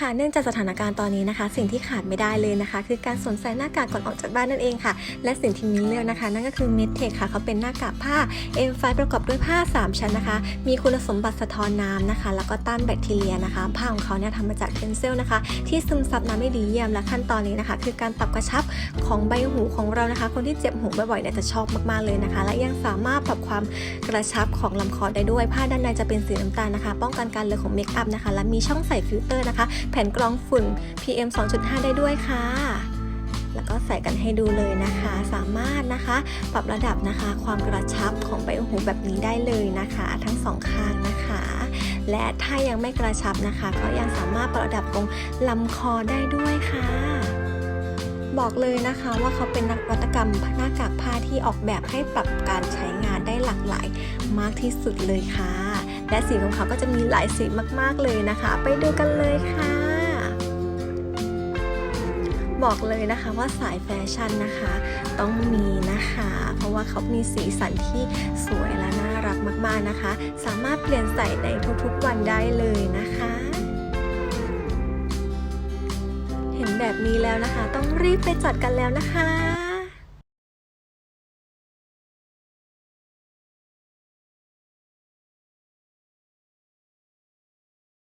ค่ะเนื่องจากสถานการณ์ตอนนี้นะคะ สิ่งที่ขาดไม่ได้เลยนะคะ คือการสวมใส่หน้ากากก่อนออกจากบ้านนั่นเองค่ะ และสิ่งที่มิ้นเลือกนะคะ นั่นก็คือ m e d t e c h ค่ะเขาเป็นหน้ากากผ้า M5 ประกอบด้วยผ้า 3 ชั้นนะคะ มีคุณสมบัติสะท้อนน้ำนะคะ แล้วก็ต้านแบคทีเรียนะคะผ้าของเขาเนี่ยทำมาจากเทนเซลนะคะ ที่ซึมซับน้ำได้ดีเยี่ยมและขั้นตอนนี้นะคะ คือการปรับกระชับของใบหูของเรานะคะ คนที่เจ็บหูบ่อยๆเนี่ยจะชอบมากๆเลยนะคะ และยังสามารถปรับความกระชับของลำคอได้ด้วยผ้าด้านในจะเป็นสีน้ำตาลนะคะ ป้องกันการเลอะของเมคอัพนะคะและมีช่องใส่ฟิลเตอร์นะคะแผ่นกรองฝุ่น PM 2.5 ได้ด้วยค่ะ แล้วก็ใส่กันให้ดูเลยนะคะ สามารถนะคะ ปรับระดับนะคะ ความกระชับของใบหูแบบนี้ได้เลยนะคะ ทั้งสองข้างนะคะ และถ้ายังไม่กระชับนะคะ ก็ยังสามารถปรับระดับตรงลำคอได้ด้วยค่ะบอกเลยนะคะว่าเขาเป็นนักวัตกรรมหน้ากากผ้าที่ออกแบบให้ปรับการใช้งานได้หลากหลายมากที่สุดเลยค่ะ และสีของเขาก็จะมีหลายสีมากๆเลยนะคะ ไปดูกันเลยค่ะ บอกเลยนะคะว่าสายแฟชั่นนะคะ ต้องมีนะคะ เพราะว่าเขามีสีสันที่สวยและน่ารักมาก ๆนะคะ สามารถเปลี่ยนใส่ในทุกๆวันได้เลยนะคะเห็นแบบนี้แล้วนะคะ ต้องรีบไปจัดกันแล้วนะคะ